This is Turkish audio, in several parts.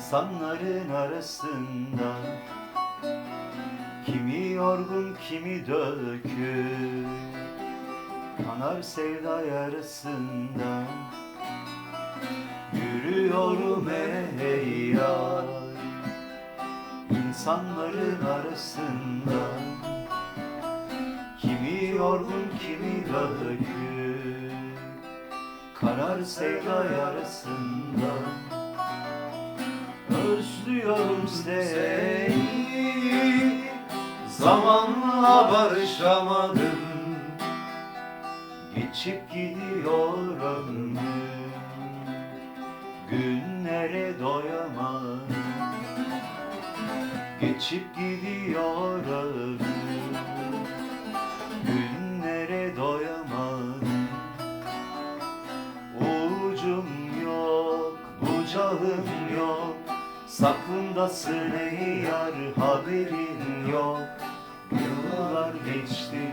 İnsanların arasında. Kimi yorgun kimi dökük. Kanar sevda yarasında. Yürüyorum ey yar. İnsanların arasında. Kimi yorgun kimi dökük. Karar sevda yarasında Özlüyorum seni. Zamanla barışamadım. Geçip gidiyor ömrüm Günlere doyamadım Geçip gidiyor ömrüm Günlere doyamadım Ucum yok, bucağım yok Saklımdasın ey yar haberin yok. Yıllar geçti,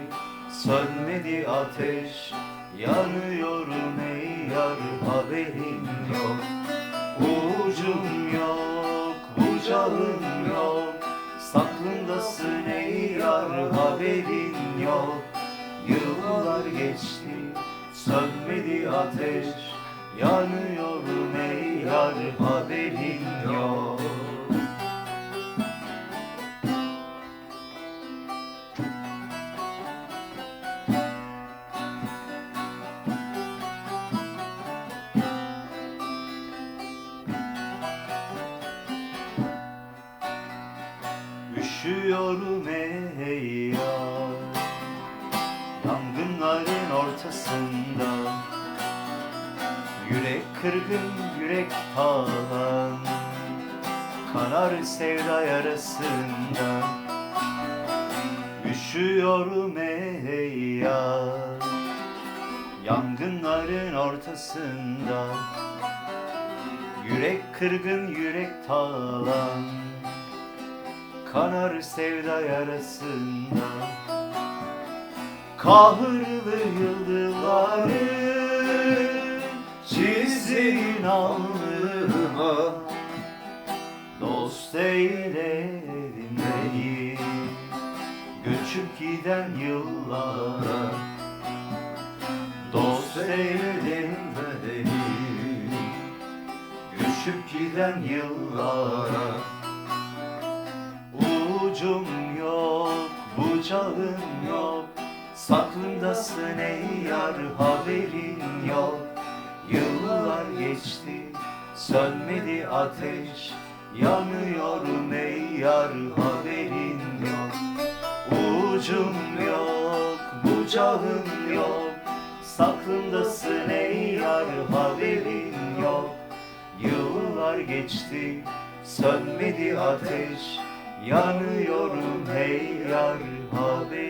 sönmedi ateş. Yanıyorum ey yar haberin yok. Ucum yok, bucağım yok. Saklımdasın ey yar haberin yok. Yıllar geçti, sönmedi ateş. Yanıyorum ey yar haberin yok Üşüyorum ey yar. Yangınların ortasında Yürek kırgın yürek talan Kanar sevda yarasında Üşüyorum ey yar. Yangınların ortasında Yürek kırgın yürek talan Kanar sevda yarasında. Kahırlı yıldıları Çizdin alnıma. Dost eyledin beni Göçüp giden yıllara. Dost eyledin beni Göçüp giden yıllara Ucum yok, bucağım yok. Saklımdasın ey yar haberin yok. Yıllar geçti, sönmedi ateş. Yanıyorum ey yar haberin yok. Ucum yok, bucağım yok. Saklımdasın ey yar haberin yok. Yıllar geçti, sönmedi ateş Yanıyorum hey yar haberin